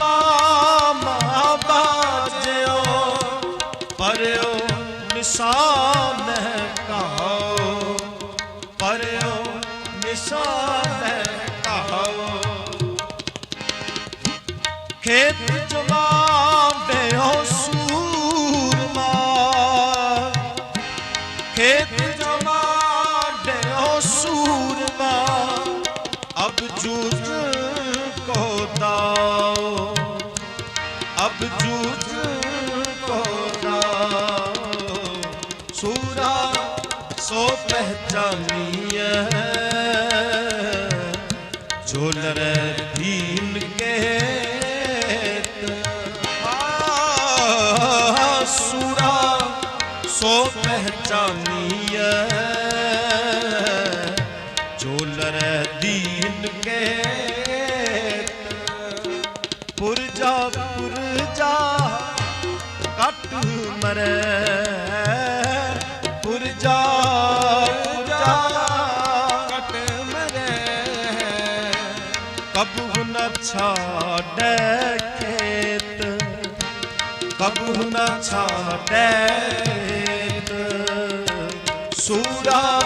ਮਾਮਾ ਬਾਜਿਓ ਪਰਿਓ ਨਿਸ਼ਾਨ ਕਹਾਓ ਪਰਿਓ ਨਿਸ਼ਾਨ ਕਹਾਓ। ਖੇਤ ਜਵਾ ਅਬ ਜੂਝ ਕੋ ਦਾਓ ਸੂਰਾ ਸੋ ਪਹਿਚਾਨੀਐ। ਝੋਲਰ ਦੀਨ ਕੇ ਸੂਰਾ ਸੋ ਪਹਿਚਾਨੀਐ। ਝੋਲਰ ਦੀਨ ਕੇ ਪੁਰਜਾ ਪੁਰਜਾ ਕੱਟ ਮਰੈ। ਪੁਰਜਾ ਪੁਰਜਾ ਕਟ ਮਰੇ। ਕਬਹੁ ਨ ਛਾੜੈ ਖੇਤ। ਕਬਹੁ ਨ ਛਾੜੈ ਸੂਰਾ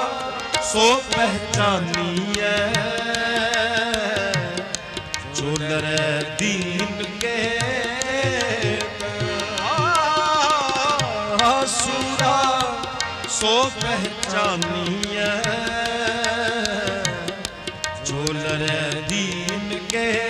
ਸੋ ਪਹਿਚਾਨੀਐ। ਸੂਰਾ ਸੋ ਪਹਿਚਾਨੀਐ। ਝੋਲਰ ਦੀਨ ਕੇ